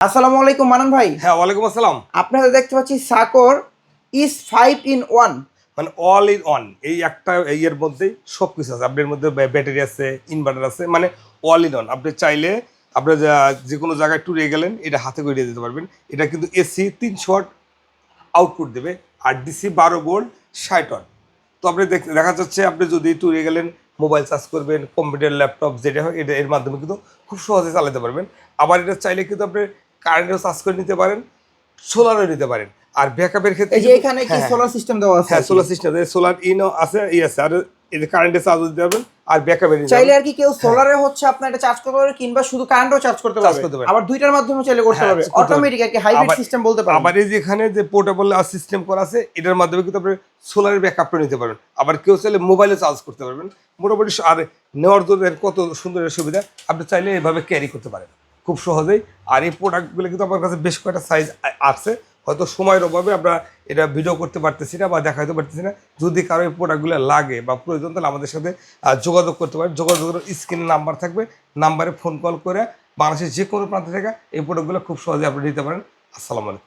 আসসালামু আলাইকুম মানান ভাই। হ্যাঁ ওয়ালাইকুম আসসালাম। আপনারা দেখতে পাচ্ছি সাকর ইস ফাইভ ইন ওয়ান মানে অল ইন অন এই একটা ইয়ের মধ্যেই সব কিছু আছে। আপনার মধ্যে ব্যাটারি আছে ইনভার্টার আছে মানে অল ইন অন আপনি চাইলে আপনি যে কোনো জায়গায় ট্যুরে গেলেন এটা হাতে করে দিতে পারবেন। এটা কিন্তু এসি তিনশো ওয়াট আউটপুট দেবে। আর ডিসি বারো ভোল্ট ষাট ওয়াট তো আপনি দেখ- দেখা যাচ্ছে আপনি যদি ট্যুরে গেলেন মোবাইল চার্জ করবেন কম্পিউটার ল্যাপটপ যেটা হয় এটা এর মাধ্যমে কিন্তু খুব সহজে চালাতে পারবেন। আবার এটা চাইলে কিন্তু আপনি কারেন্টও চার্জ করে নিতে পারেন সোলারও নিতে পারেন। আর ব্যাকআপের ক্ষেত্রে এই যে এখানে কি হ্যাঁ, হ্যাঁ। সোলার সিস্টেম দেওয়া আছে? হ্যাঁ সোলার সিস্টেম সোলার ইনও আছে ই আছে। আর এই কারেন্টে চার্জ দিতে পারবেন আর ব্যাকআপে চাইলে আর কি কেউ সোলারে হচ্ছে আপনার এটা চার্জ করতে পারবে কিংবা শুধু কারেন্টও চার্জ করতে Charge পারবে। আবার দুইটার মাধ্যমে চাইলে করতে হ্যাঁ, পারবে। অটোমেটিক আর কি হাইব্রিড সিস্টেম বলতে পারবে আবার এই যে এখানে যে পোর্টেবল সিস্টেম করা আছে এটার মাধ্যমে কিন্তু আপনি সোলারের ব্যাকআপটা নিতে পারবেন। আবার কেউ চাইলে মোবাইলে চার্জ করতে পারবেন। মোটামুটি আর নেওয়ার জন্য কত সুন্দর সুবিধা আপনি চাইলে এভাবে ক্যারি করতে পারেন। খুব সহজেই। আর এই প্রোডাক্টগুলো কিন্তু আমার কাছে বেশ কয়েকটা সাইজ আছে। হয়তো সময়ের অভাবে আমরা এটা ভিডিও করতে পারতেছি না বা দেখাতে পারতেছি না। যদি কারও এই প্রোডাক্টগুলো লাগে বা প্রয়োজন, তাহলে আমাদের সাথে যোগাযোগ করতে পারেন। যোগাযোগের স্ক্রিনে নাম্বার থাকবে। নাম্বারে ফোন কল করে বাংলাদেশের যে কোনো প্রান্তে থেকে এই প্রোডাক্টগুলো খুব সহজে আপনি নিতে পারেন। আসসালামু আলাইকুম।